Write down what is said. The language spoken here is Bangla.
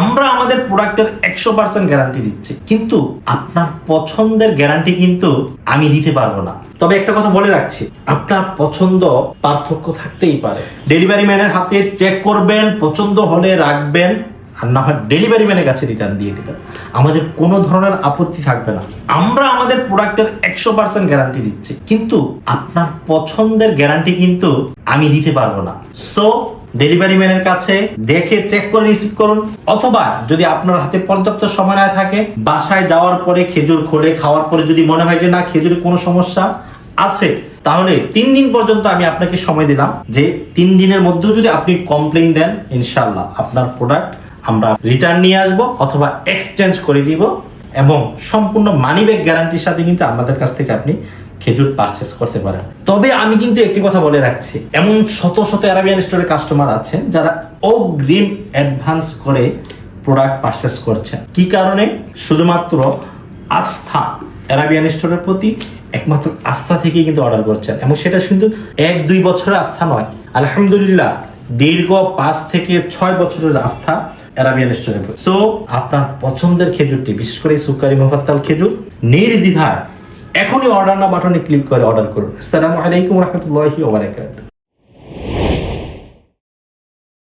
আমরা আমাদের প্রোডাক্টের একশো পার্সেন্ট গ্যারান্টি দিচ্ছি। কিন্তু আপনার পছন্দের গ্যারান্টি কিন্তু আমি দিতে পারব না। তবে একটা কথা বলে রাখছি, আপনার পছন্দ পার্থক্য থাকতেই পারে। ডেলিভারি ম্যানের হাতে চেক করবেন, পছন্দ হলে রাখবেন, আর না হয় ডেলিভারি ম্যানের কাছে রিটার্ন দিয়ে দিবেন। আমাদের কোনো ধরনের আপত্তি থাকবে না। আমরা আমাদের প্রোডাক্টের একশো পার্সেন্ট গ্যারান্টি দিচ্ছি, কিন্তু আপনার পছন্দের গ্যারান্টি কিন্তু আমি দিতে পারব না। সো ডেলিভারি ম্যানের কাছে দেখে চেক করে রিসিভ করুন, অথবা যদি আপনার হাতে পর্যাপ্ত সময় না থাকে, বাসায় যাওয়ার পরে খেজুর খোলে খাওয়ার পরে যদি মনে হয় যে না, খেজুরে কোনো সমস্যা আছে, তাহলে তিন দিন পর্যন্ত আমি আপনাকে সময় দিলাম যে তিন দিনের মধ্যেও যদি আপনি কমপ্লেন দেন ইনশাল্লাহ আপনার প্রোডাক্ট আমরা রিটার্ন নিয়ে আসব অথবা এক্সচেঞ্জ করে দিব এবং সম্পূর্ণ মানি ব্যাগ গ্যারান্টির সাথে কিন্তু আমাদের কাছ থেকে আপনি খেজুর পারচেস করতে পারেন তবে আমি কিন্তু একটি কথা বলে রাখছি। এমন শত শত অ্যারাবিয়ান স্টোরের কাস্টমার আছেন যারা অগ্রিম অ্যাডভান্স করে প্রোডাক্ট পারচেস করছেন কি কারণে? শুধুমাত্র আস্থা। অ্যারাবিয়ান স্টোরের প্রতি একমাত্র আস্থা থেকে কিন্তু অর্ডার করছেন। এবং সেটা কিন্তু এক, দুই বছরের আস্থা নয়। আলহামদুলিল্লাহ, দীর্ঘ পাঁচ থেকে ছয় বছরের আস্থা অ্যারাবিয়ান স্টোরে সো আপনার পছন্দের খেজুরটি, বিশেষ করে সুকারি মোহাত্তাল খেজুর, নির্দ্বিধায় এখনই অর্ডার না বাটনে ক্লিক করে অর্ডার করুন। আসসালামু আলাইকুম রহমতুল্লাহি ওবারাকাতুহু